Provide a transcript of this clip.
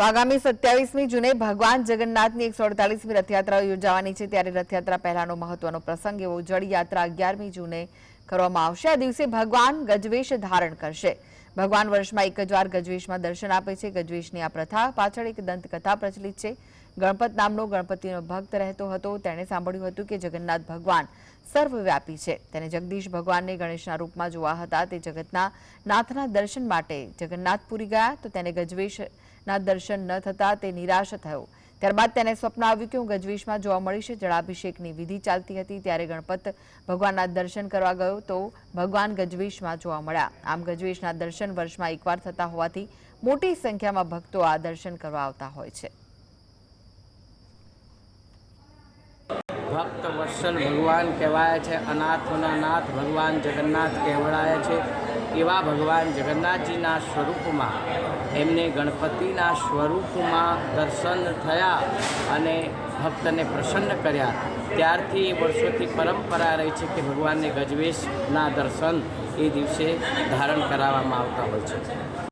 તો આગામી સત્યાવીસમી જૂને ભગવાન જગન્નાથની એકસો અડતાલીસમી રથયાત્રા યોજાવાની છે. ત્યારે રથયાત્રા પહેલાનો મહત્વનો પ્રસંગ એવો જળયાત્રા અગિયારમી જૂને કરવામાં આવશે. આ દિવસે ભગવાન ગજવેશ ધારણ કરશે. ભગવાન વર્ષમાં એક જ વાર ગજવેશમાં દર્શન આપે છે. ગજવેશની આ પ્રથા પાછળ એક દંતકથા પ્રચલિત છે. ગણપત નામનો ગણપતિનો ભક્ત રહેતો હતો. તેણે સાંભળ્યું હતું કે જગન્નાથ ભગવાન સર્વવ્યાપી છે. તેને જગદીશ ભગવાનને ગણેશના રૂપમાં જોવા હતા. તે જગતના નાથના દર્શન માટે જગન્નાથપુરી ગયા તો તેને ગજવેશના દર્શન ન થતા તે નિરાશ થયો. ત્યારબાદ તેને સ્વપ્ન આવ્યું કે હું ગજવેશમાં જોવા મળીશ. જળાભિષેકની વિધિ ચાલતી હતી ત્યારે ગણપત ભગવાનના દર્શન કરવા ગયો તો ભગવાન ગજવેશમાં જોવા મળ્યા. આમ ગજવેશના દર્શન વર્ષમાં એકવાર થતા હોવાથી મોટી સંખ્યામાં ભક્તો આ દર્શન કરવા આવતા હોય છે. ભક્ત વત્સલ ભગવાન કહેવાય છે. અનાથોના નાથ ભગવાન જગન્નાથ કહેવડાય છે. એવા ભગવાન જગન્નાથજીના સ્વરૂપમાં, એમને ગણપતિના સ્વરૂપમાં દર્શન થયા અને ભક્તને પ્રસન્ન કર્યા. ત્યારથી વર્ષોથી પરંપરા રહી છે કે ભગવાનને ગજવેશના દર્શન એ દિવસે ધારણ કરાવવામાં આવતા હોય છે.